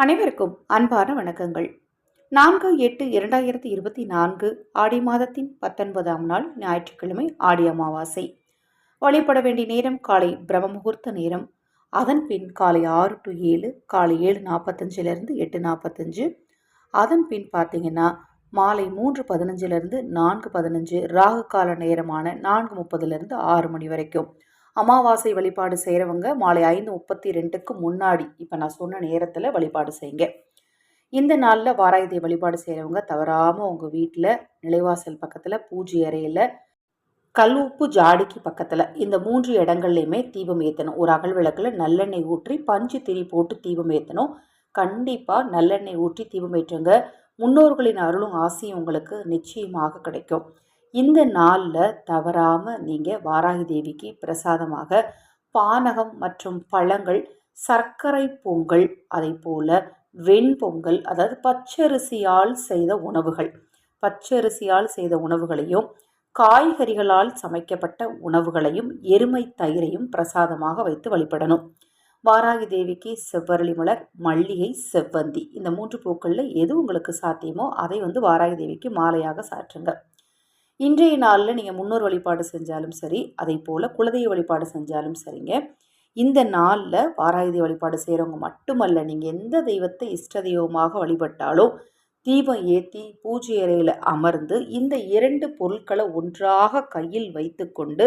அனைவருக்கும் அன்பான வணக்கங்கள். நான்கு எட்டு இரண்டாயிரத்தி இருபத்தி நான்கு ஆடி மாதத்தின் பத்தொன்பதாம் நாள் ஞாயிற்றுக்கிழமை ஆடி அமாவாசை. வழிபட வேண்டிய நேரம் காலை பிரம்ம முகூர்த்த நேரம். அதன் பின் காலை ஆறு டு ஏழு காலை ஏழு நாற்பத்தஞ்சிலிருந்து எட்டு நாற்பத்தஞ்சு. அதன் பின் பார்த்தீங்கன்னா மாலை மூன்று பதினஞ்சிலிருந்து நான்கு பதினஞ்சு ராகு கால நேரமான நான்கு முப்பதுலேருந்து ஆறு மணி வரைக்கும். அமாவாசை வழிபாடு செய்கிறவங்க மாலை ஐந்து முப்பத்தி ரெண்டுக்கு முன்னாடி இப்போ நான் சொன்ன நேரத்தில் வழிபாடு செய்யுங்க. இந்த நாளில் வாராயுதை வழிபாடு செய்கிறவங்க தவறாமல் உங்கள் வீட்டில் நிலைவாசல் பக்கத்தில் பூஜை அறையில் கல் உப்பு ஜாடிக்கு பக்கத்தில் இந்த மூன்று இடங்கள்லையுமே தீபம் ஏற்றணும் ஒரு அகல் விளக்கில் நல்லெண்ணெய் ஊற்றி பஞ்சு திரி போட்டு தீபம் ஏற்றணும் கண்டிப்பாக நல்லெண்ணெய் ஊற்றி தீபம் ஏற்றுங்க. முன்னோர்களின் அருளும் ஆசையும் உங்களுக்கு நிச்சயமாக கிடைக்கும். இந்த நாளில் தவறாமல் நீங்கள் வாராகி தேவிக்கு பிரசாதமாக பானகம் மற்றும் பழங்கள் சர்க்கரை பொங்கல் அதை போல் வெண்பொங்கல் அதாவது பச்சரிசியால் செய்த உணவுகள். பச்சரிசியால் செய்த உணவுகளையும் காய்கறிகளால் சமைக்கப்பட்ட உணவுகளையும் எருமை தயிரையும் பிரசாதமாக வைத்து வழிபடணும். வாராகி தேவிக்கு செவ்வரளி மலர் மல்லிகை செவ்வந்தி. இந்த மூன்று பூக்களில் எது உங்களுக்கு சாத்தியமோ அதை வந்து வாராகி தேவிக்கு மாலையாக சாற்றுங்க. இன்றைய நாளில் நீங்கள் முன்னோர் வழிபாடு செஞ்சாலும் சரி அதே போல் குலதெய்வ வழிபாடு செஞ்சாலும் சரிங்க. இந்த நாளில் வாராயுதி வழிபாடு செய்கிறவங்க மட்டுமல்ல நீங்கள் எந்த தெய்வத்தை இஷ்ட தெய்வமாக வழிபட்டாலும் தீபம் ஏற்றி பூஜை அறையில் அமர்ந்து இந்த இரண்டு பொருட்களை ஒன்றாக கையில் வைத்து கொண்டு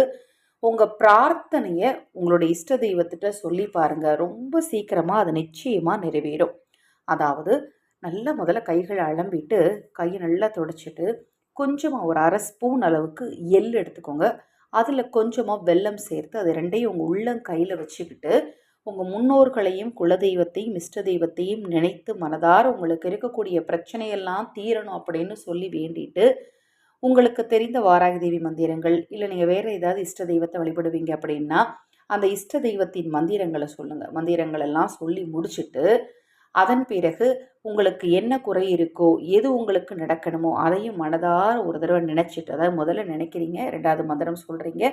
உங்கள் பிரார்த்தனையை உங்களுடைய இஷ்ட தெய்வத்திட்ட சொல்லி பாருங்கள் ரொம்ப சீக்கிரமாக அது நிச்சயமாக நிறைவேறும். அதாவது நல்ல முதல்ல கைகளை அலம்பிட்டு கையை நல்லா தொடச்சிட்டு கொஞ்சமாக ஒரு அரை ஸ்பூன் அளவுக்கு எள் எடுத்துக்கோங்க. அதில் கொஞ்சமாக வெல்லம் சேர்த்து அது ரெண்டையும் உங்கள் உள்ளங்கையில் வச்சுக்கிட்டு உங்கள் முன்னோர்களையும் குலதெய்வத்தையும் இஷ்ட தெய்வத்தையும் நினைத்து மனதார உங்களுக்கு இருக்கக்கூடிய பிரச்சனையெல்லாம் தீரணும் அப்படின்னு சொல்லி வேண்டிட்டு உங்களுக்கு தெரிந்த வாராகி தேவி மந்திரங்கள் இல்லை நீங்கள் வேறு ஏதாவது இஷ்ட தெய்வத்தை வழிபடுவீங்க அப்படின்னா அந்த இஷ்ட தெய்வத்தின் மந்திரங்களை சொல்லுங்கள் மந்திரங்கள் எல்லாம் சொல்லி முடிச்சுட்டு அதன் பிறகு உங்களுக்கு என்ன குறை இருக்கோ எது உங்களுக்கு நடக்கணுமோ அதையும் மனதார ஒரு தடவை நினச்சிட்டு அதாவது முதல்ல நினைக்கிறீங்க ரெண்டாவது மந்திரம் சொல்கிறீங்க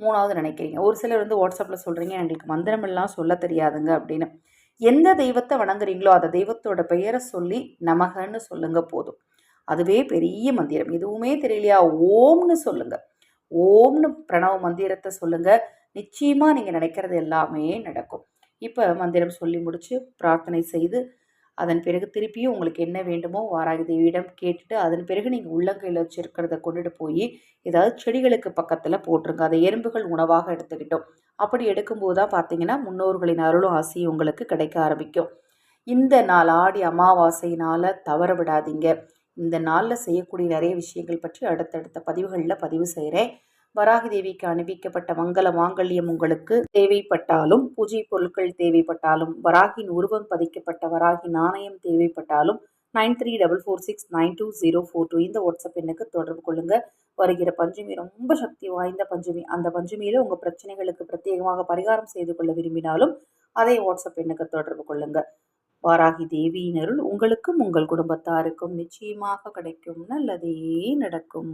மூணாவது நினைக்கிறீங்க. ஒரு சிலர் வந்து வாட்ஸ்அப்பில் சொல்கிறீங்க எங்களுக்கு மந்திரம் எல்லாம் சொல்ல தெரியாதுங்க அப்படின்னு. எந்த தெய்வத்தை வணங்குறீங்களோ அந்த தெய்வத்தோட பெயரை சொல்லி நமகன்னு சொல்லுங்க போதும். அதுவே பெரிய மந்திரம். எதுவுமே தெரியலையா? ஓம்னு சொல்லுங்க. ஓம்னு பிரணவ மந்திரத்தை சொல்லுங்க. நிச்சயமாக நீங்கள் நினைக்கிறது எல்லாமே நடக்கும். இப்போ மந்திரம் சொல்லி முடித்து பிரார்த்தனை செய்து அதன் பிறகு திருப்பியும் உங்களுக்கு என்ன வேண்டுமோ வாராகி தேவியிடம் கேட்டுட்டு அதன் பிறகு நீங்கள் உள்ளங்கையில் வச்சுருக்கிறத கொண்டுட்டு போய் ஏதாவது செடிகளுக்கு பக்கத்தில் போட்டுருங்க. அதை எறும்புகள் உணவாக எடுத்துக்கிட்டோம். அப்படி எடுக்கும்போது தான் பார்த்தீங்கன்னா முன்னோர்களின் அருளும் ஆசையும் உங்களுக்கு கிடைக்க ஆரம்பிக்கும். இந்த நாள் ஆடி அமாவாசையினால் தவற விடாதீங்க. இந்த நாளில் செய்யக்கூடிய நிறைய விஷயங்கள் பற்றி அடுத்தடுத்த பதிவுகளில் பதிவு செய்கிறேன் வராகி தேவிக்கு அணிவிக்கப்பட்ட மங்கள மாங்கல்யம் உங்களுக்கு தேவைப்பட்டாலும் பூஜை பொருட்கள் தேவைப்பட்டாலும் வராகின் உருவம் பதிக்கப்பட்ட வராகி நாணயம் தேவைப்பட்டாலும் nine three double four six nine two zero four two இந்த வாட்ஸ்அப் எண்ணுக்கு தொடர்பு கொள்ளுங்கள் வருகிற பஞ்சமி ரொம்ப சக்தி வாய்ந்த பஞ்சமி. அந்த பஞ்சமியில் உங்கள் பிரச்சனைகளுக்கு பிரத்யேகமாக பரிகாரம் செய்து கொள்ள விரும்பினாலும் அதை வாட்ஸ்அப் எண்ணுக்கு தொடர்பு கொள்ளுங்கள் வாராகி தேவியினருள் உங்களுக்கும் உங்கள் குடும்பத்தாருக்கும் நிச்சயமாக கிடைக்கும். நல்லதே நடக்கும்.